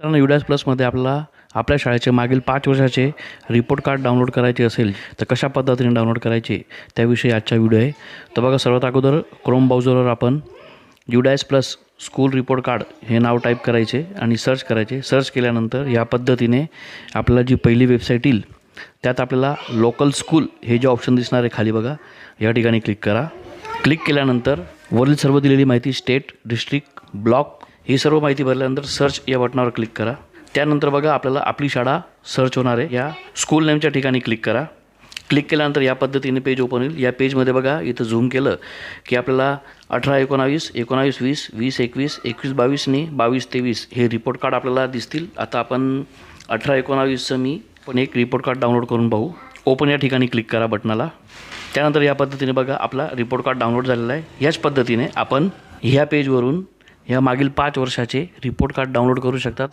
मित्रांनो युडास प्लसमध्ये आपल्याला आपल्या शाळेचे मागील पाच वर्षाचे रिपोर्ट कार्ड डाउनलोड करायचे असेल तर कशा पद्धतीने डाउनलोड करायचे त्याविषयी आजचा व्हिडिओ आहे. तर बघा सर्वात अगोदर क्रोम ब्राउझरवर आपण UDISE plus school report card हे नाव टाईप करायचे आणि सर्च करायचे. सर्च केल्यानंतर या पद्धतीने आपल्याला जी पहिली वेबसाईट येईल त्यात आपल्याला लोकल स्कूल हे जे ऑप्शन दिसणार आहे खाली बघा या ठिकाणी क्लिक करा. क्लिक केल्यानंतर वरील सर्व दिलेली माहिती स्टेट डिस्ट्रिक्ट ब्लॉक ही सर्व माहिती भरल्यानंतर सर्च या बटनावर क्लिक करा. त्यानंतर बघा आपल्याला आपली शाळा सर्च होणार आहे. या स्कूल नेमच्या ठिकाणी क्लिक करा. क्लिक केल्यानंतर या पद्धतीने पेज ओपन होईल. या पेजमध्ये बघा इथं झूम केलं की आपल्याला अठरा एकोणावीस एकोणावीस वीस वीस एकवीस एकवीस बावीसने बावीस तेवीस हे रिपोर्ट कार्ड आपल्याला दिसतील. आता आपण अठरा एकोणावीसचं मी पण एक रिपोर्ट कार्ड डाउनलोड करून पाहू. ओपन या ठिकाणी क्लिक करा बटनाला त्यानंतर या पद्धतीने बघा आपला रिपोर्ट कार्ड डाउनलोड झालेला आहे. याच पद्धतीने आपण ह्या पेजवरून ह्या मागील पाच वर्षाचे रिपोर्ट कार्ड डाउनलोड करू शकतात.